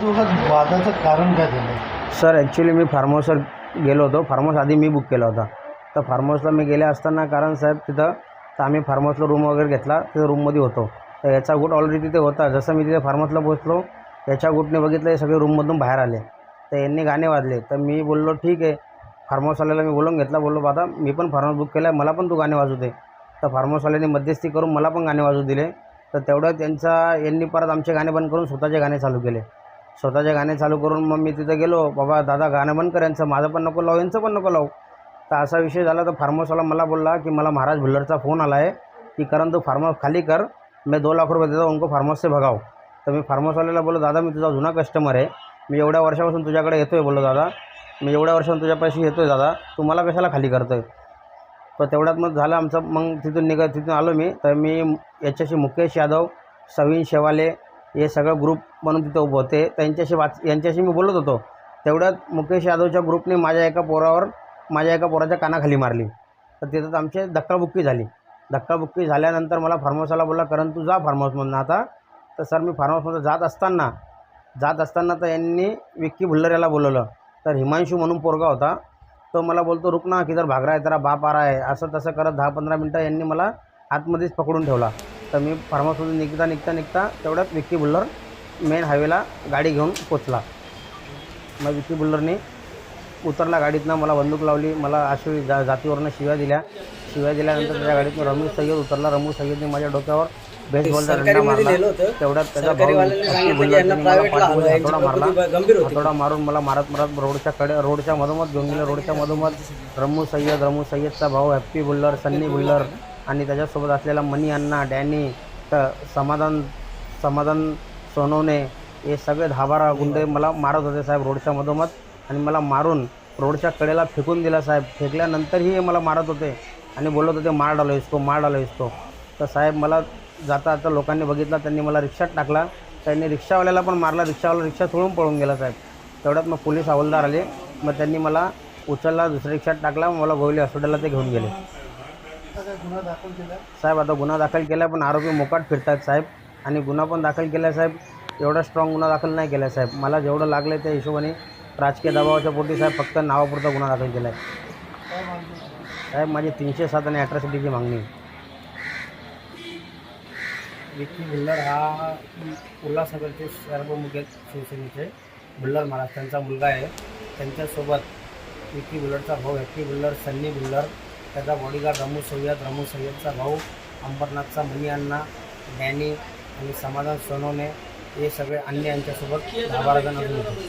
दोघात वादाचं कारण काय झालं? सर ॲक्च्युली मी फार्महाऊसवर गेलो होतो. फार्महाऊस आधी मी बुक केला होता. तर फार्महाऊसला मी गेले असताना कारण साहेब तिथं तर आम्ही फार्महाऊसला रूम वगैरे घेतला. तिथं रूममध्ये होतो. तर याचा गुट ऑलरेडी तिथे होता. जसं मी तिथे फार्महाऊसला पोचलो पोहोचलो याच्या गुटने बघितलं हे सगळे रूममधून बाहेर आले. तर यांनी गाणे वाजले. तर मी बोललो ठीक आहे. फार्महाऊसवाल्याला मी बोलून घेतला. बोललो बाबा मी पण फार्महाऊस बुक केला आहे मला पण तू गाणे वाजू दे. तर फार्महाऊसवाल्याने मध्यस्थी करून मला पण गाणे वाजू दिले. तर तेवढं त्यांचा यांनी परत आमचे गाणे बंद करून स्वतःचे गाणे चालू केले. स्वतःचे गाणे चालू करून मग मी तिथं गेलो बाबा दादा गाणं बंद कर यांचं माझं पण नको लावू यांचं पण नको लावू. तर असा विषय झाला. तर फार्म मला बोलला की मला महाराज भुल्लरचा फोन आला आहे की करण तू फार्म खाली कर मी दो लाख रुपये देतो उनको फार्मसचे से भगाव. तर मी फार्मसवाल्याला बोललो दादा मी तुझा जुना कस्टमर आहे मी एवढ्या वर्षापासून तुझ्याकडे येतो आहे बोललो दादा मी एवढ्या वर्षापासून तुझ्या पैसे येतो आहे दादा तू मला कशाला खाली करतो आहे तर तेवढ्यात मग झालं आमचं मग तिथून निघ तिथून आलो मी. तर मी याच्याशी मुकेश यादव सवीन शेवाले हे सगळं ग्रुप म्हणून तिथं उभं होते. त्यांच्याशी वाच यांच्याशी मी बोलत होतो. तेवढ्यात मुकेश यादवच्या ग्रुपने माझ्या एका पोरावर माझ्या एका पोराच्या कानाखाली मारली. तर तिथं आमची धक्काबुक्की झाली. धक्काबुक्की झाल्यानंतर मला फार्महाऊसला बोलला कारण तू जा फार्महाऊसमधून आता. तर सर मी फार्महाऊसमध्ये जात असताना जात असताना तर यांनी विक्की भुल्लर याला बोलवलं. तर हिमांशू म्हणून पोरगा होता. तो मला बोलतो रुक ना की जर रहा है बाप आरा आहे असं तसं करत दहा पंधरा मिनटं यांनी मला आतमध्येच पकडून ठेवला. तर मी फार्म हाऊसमधून निघता निघता निघता तेवढ्यात विक्की बुल्लर मेन हायवेला गाडी घेऊन पोचला. मग विक्की बुल्लरने उतरला गाडीतनं मला बंदूक लावली मला अशी जा जातीवरनं शिव्या दिल्या. शिव्या दिल्यानंतर त्याच्या गाडीतून रमेश सय्यद उतरला. रमेश सय्यदने माझ्या डोक्यावर बेसबॉलचा डंडा मारला. तेवढ्यात त्याचा भाऊ बुल्लरने मला हातोडा मारला. हातोडा मारून मला मारत मारत रोडच्या कडे रोडच्या मधोमध घेऊन गेले. रोडच्या मधोमध रमू सय्यद रमू सय्यदचा भाऊ हॅप्पी बुल्लर सन्नी बुल्लर आणि त्याच्यासोबत असलेला मनी अण्णा डॅनी तर समाधान समाधान सोनवणे हे सगळे धाबारा गुंडे मला मारत होते साहेब रोडच्या मधोमध. आणि मला मारून रोडच्या कडेला फेकून दिला साहेब. फेकल्यानंतरही हे मला मारत होते आणि बोलत होते मार डालो इसको मार डालो इसको. तर साहेब मला जाता आता लोकांनी बघितला त्यांनी मला रिक्षात टाकला. त्यांनी रिक्षावाल्याला पण मारला रिक्षावाला रिक्षा सोडून पळून गेला साहेब. तेवढ्यात मग पोलीस हवालदार आले. मग त्यांनी मला उचलला दुसऱ्या रिक्षात टाकला. मला गोवली हॉस्पिटलला ते घेऊन गेले. आता काय गुन्हा दाखल केला? साहेब आता गुन्हा दाखल केला पण आरोपी मोकाट फिरत आहेत साहेब. आणि गुन्हा पण दाखल केला साहेब. एवढा स्ट्रॉंग गुन्हा दाखल नाही केला आहे साहेब. मला जेवढं लागलं आहे त्या हिशोबाने राजकीय दबावाच्या पोटी साहेब फक्त नावापुरता गुन्हा दाखल केला आहे? काय साहेब माझी तीनशे सात आणि अठरासिटीची मागणी. आहे. विक्की भुल्लर हा उल्हासनगरचे सर्वमुखे शिवसेनेचे भुल्लर महाराज त्यांचा मुलगा आहे. त्यांच्यासोबत विक्की भुल्लरचा भाऊ हॅप्पी भुल्लर सन्नी भुल्लर त्याचा बॉडीगार्ड रमू सय्यद रमू सय्यदचा भाऊ अंबरनाथचा मनी अण्णा डॅनी आणि समाधान सोनवणे हे सगळे अन्य यांच्यासोबत दहा बारा जण अजून होते.